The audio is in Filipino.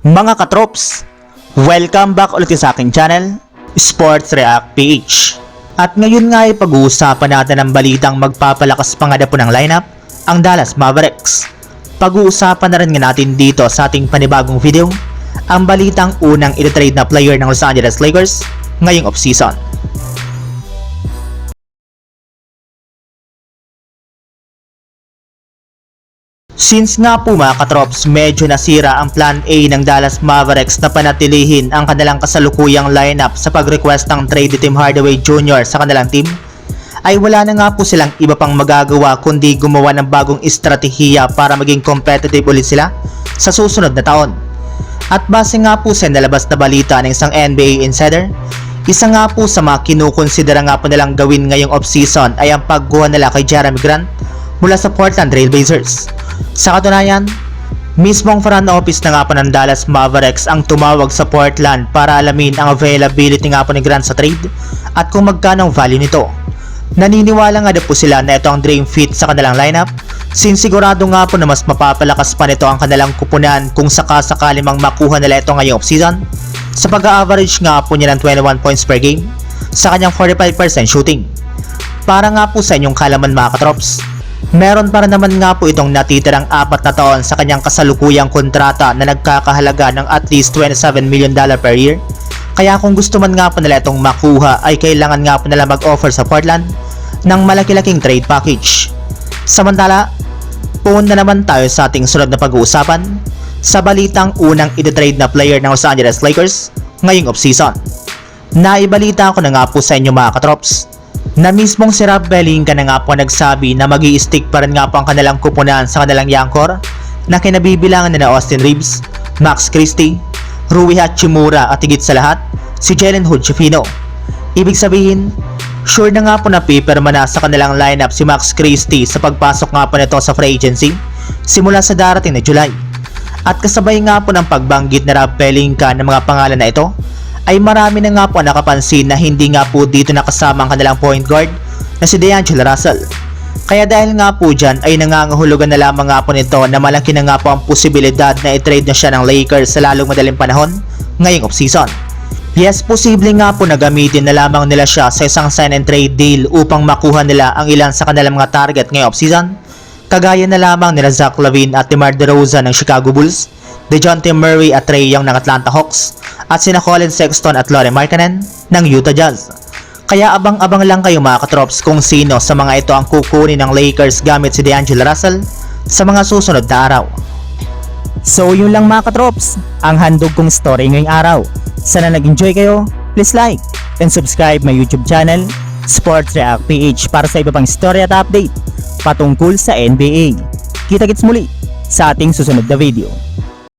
Mga katrops, welcome back ulit sa aking channel, Sports React PH. At ngayon nga ay pag-uusapan natin ang balitang magpapalakas pa nga po ng lineup, ang Dallas Mavericks. Pag-uusapan na rin nga natin dito sa ating panibagong video, ang balitang unang ititrade na player ng Los Angeles Lakers ngayong offseason. Since nga po mga katrops, medyo nasira ang plan A ng Dallas Mavericks na panatilihin ang kanilang kasalukuyang lineup sa pag-request ng trade ni Tim Hardaway Jr. sa kanilang team, ay wala na nga po silang iba pang magagawa kundi gumawa ng bagong estratehiya para maging competitive ulit sila sa susunod na taon. At base nga po sa nalabas na balita ng isang NBA insider, isa nga po sa mga kinukonsidera nga po nilang gawin ngayong offseason ay ang pagguha nila kay Jeremy Grant mula sa Portland Trail Blazers. Sa katunayan, mismong front office na nga po ng Dallas Mavericks ang tumawag sa Portland para alamin ang availability nga po ni Grant sa trade at kung magkano ang value nito. Naniniwala nga po sila na ito ang dream fit sa kanilang lineup since sigurado nga po na mas mapapalakas pa nito ang kanilang kupunan kung sakasakali mang makuha nila ito ngayong offseason sa pag-average nga po niya ng 21 points per game sa kanyang 45% shooting. Para nga po sa inyong kalaman mga katrops, meron para naman nga po itong natitirang apat na taon sa kanyang kasalukuyang kontrata na nagkakahalaga ng at least 27 million dollar per year. Kaya kung gusto man nga po nila itong makuha ay kailangan nga po nila mag-offer sa Portland ng malaki-laking trade package. Samantala, punta na naman tayo sa ating sunod na pag-uusapan sa balitang unang ititrade na player ng Los Angeles Lakers ngayong offseason. Naibalita ko na nga po sa inyo mga katrops na mismong si Rob Pelinka na nga po nagsabi na mag stick pa rin nga po ang kanilang kupunan sa kanilang yankor na kinabibilangan na Austin Reeves, Max Christie, Rui Hachimura at higit sa lahat, si Jalen Hood Chifino. Ibig sabihin, sure na nga po na pipirma na sa kanilang lineup si Max Christie sa pagpasok nga po nito sa free agency simula sa darating na July. At kasabay nga po ng pagbanggit na Rob Pelinka ng mga pangalan na ito, ay marami na nga po nakapansin na hindi nga po dito nakasama ang kanilang point guard na si DeAngelo Russell. Kaya dahil nga po dyan ay nangangahulugan na lamang nga po nito na malaki na nga po ang posibilidad na i-trade na siya ng Lakers sa lalong madaling panahon ngayong offseason. Yes, posible nga po na gamitin na lamang nila siya sa isang sign and trade deal upang makuha nila ang ilan sa kanilang mga target ngayong offseason. Kagaya na lamang nila Zach Lavine at DeMar DeRozan ng Chicago Bulls, DeJounte Murray at Trae Young ng Atlanta Hawks, at sina Colin Sexton at Laurie Markkanen ng Utah Jazz. Kaya abang-abang lang kayo mga katrops kung sino sa mga ito ang kukunin ng Lakers gamit si DeAngelo Russell sa mga susunod na araw. So yun lang mga katrops, ang handog kong story ngayong araw. Sana nag-enjoy kayo, please like and subscribe my YouTube channel, Sports React PH para sa iba pang story at update patungkol sa NBA. Kita-kits muli sa ating susunod na video.